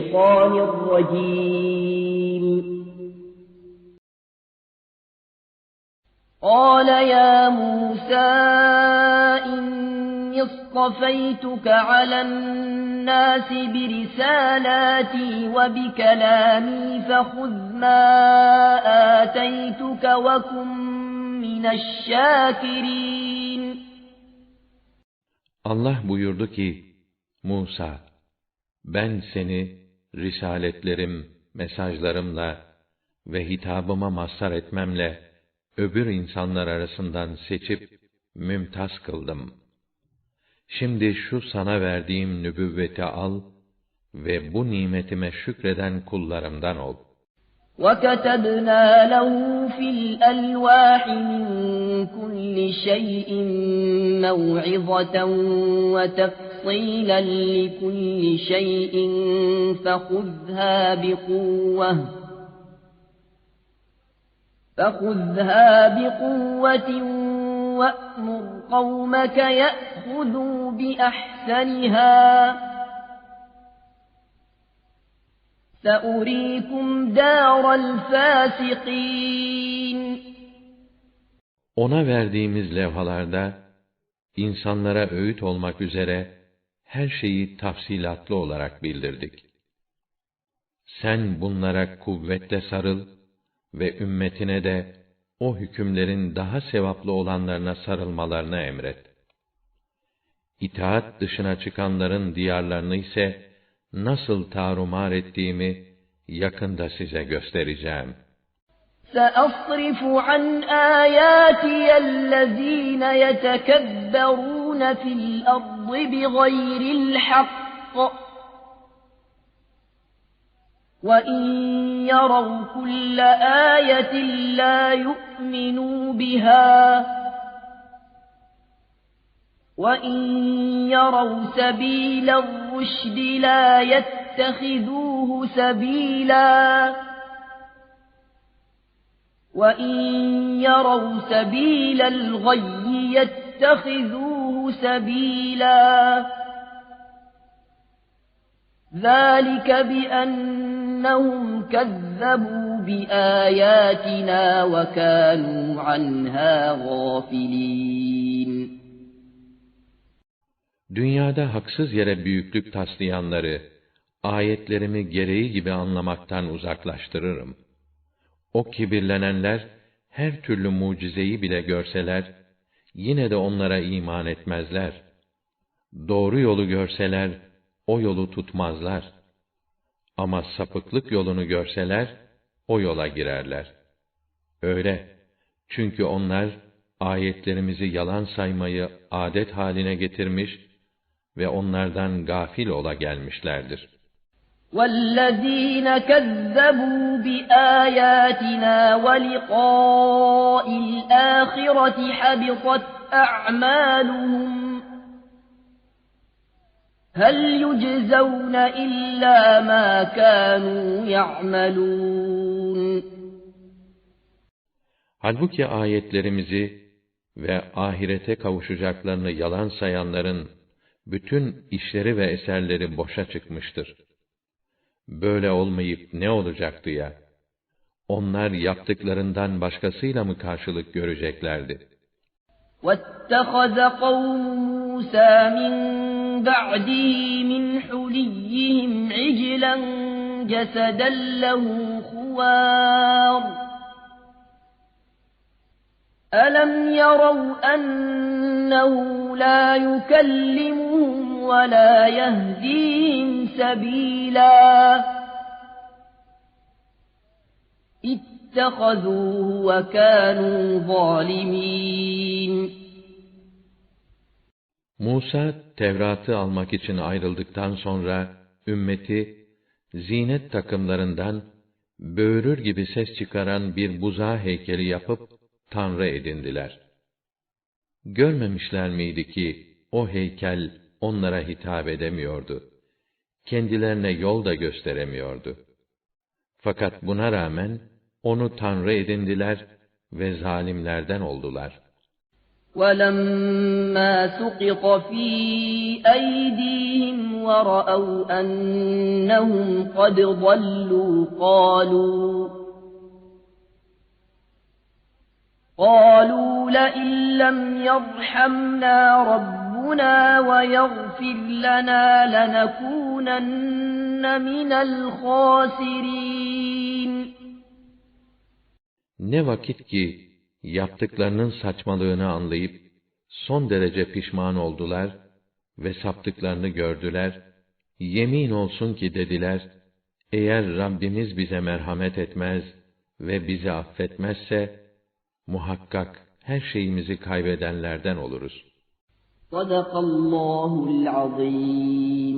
الشيطان الرجيم. قال يا موسى إني اصطفيتك على الناس برسالاتي وبكلامي فخذ ما آتيتك وكن من الشاكرين. Allah buyurdu ki, Musa, ben seni risaletlerim, mesajlarımla ve hitabıma mazhar etmemle öbür insanlar arasından seçip mümtaz kıldım. Şimdi şu sana verdiğim nübüvveti al ve bu nimetime şükreden kullarımdan ol. وكتبنا له في الألواح من كل شيء موعظة وتفصيلا لكل شيء فخذها بقوة. فخذها بقوة وأمر قومك يأخذوا بأحسنها. سأريكم دار الفاسقين. Ona verdiğimiz levhalarda, insanlara öğüt olmak üzere, her şeyi tafsilatlı olarak bildirdik. Sen bunlara kuvvetle sarıl ve ümmetine de o hükümlerin daha sevaplı olanlarına sarılmalarını emret. İtaat dışına çıkanların diyarlarını ise nasıl tarumar ettiğimi yakında size göstereceğim. سأصرف عن آياتي الذين يتكبرون في الأرض بغير الحق. وإن يروا كل آية لا يؤمنوا بها. وإن يروا سبيل الرشد لا يتخذوه سبيلا. وإن يروا سبيل الغي يتخذوه سبيلا ذلك بأنهم كذبوا بآياتنا وكانوا عنها غافلين Dünyada haksız yere büyüklük taslayanları, ayetlerimi gereği gibi anlamaktan uzaklaştırırım. O kibirlenenler, her türlü mucizeyi bile görseler, yine de onlara iman etmezler. Doğru yolu görseler, o yolu tutmazlar. Ama sapıklık yolunu görseler, o yola girerler. Öyle. Çünkü onlar, ayetlerimizi yalan saymayı adet haline getirmiş ve onlardan gafil ola gelmişlerdir. والذين كذبوا بآياتنا ولقاء الآخرة حبطت أعمالهم هل يجزون إلا ما كانوا يعملون Halbuki ayetlerimizi ve ahirete kavuşacaklarını yalan sayanların bütün işleri ve eserleri boşa çıkmıştır. Böyle olmayıp ne olacaktı ya? Onlar yaptıklarından başkasıyla mı karşılık göreceklerdi? واتخذ قوم موسى من بعده من حليهم عجلا جسدا له خوار ألم يروا أنه لا يكلمهم ولا يهديهم سبيلا اتخذوه وكانوا ظالمين Musa, Tevrat'ı almak için ayrıldıktan sonra, ümmeti, zinet takımlarından, böğürür gibi ses çıkaran bir buzağı heykeli yapıp, Tanrı edindiler. Görmemişler miydi ki, o heykel onlara hitap edemiyordu. Kendilerine yol da gösteremiyordu. Fakat buna rağmen, onu Tanrı edindiler ve zalimlerden oldular. ولما سقط في أيديهم ورأوا أنهم قد ضلوا قالوا قالوا لئن لم يرحمنا ربنا ويغفر لنا لنكونن من الخاسرين Ne vakit ki yaptıklarının saçmalığını anlayıp son derece pişman oldular ve saptıklarını gördüler, yemin olsun ki dediler, eğer Rabbimiz bize merhamet etmez ve bizi affetmezse, muhakkak her şeyimizi kaybedenlerden oluruz. صدق الله العظيم.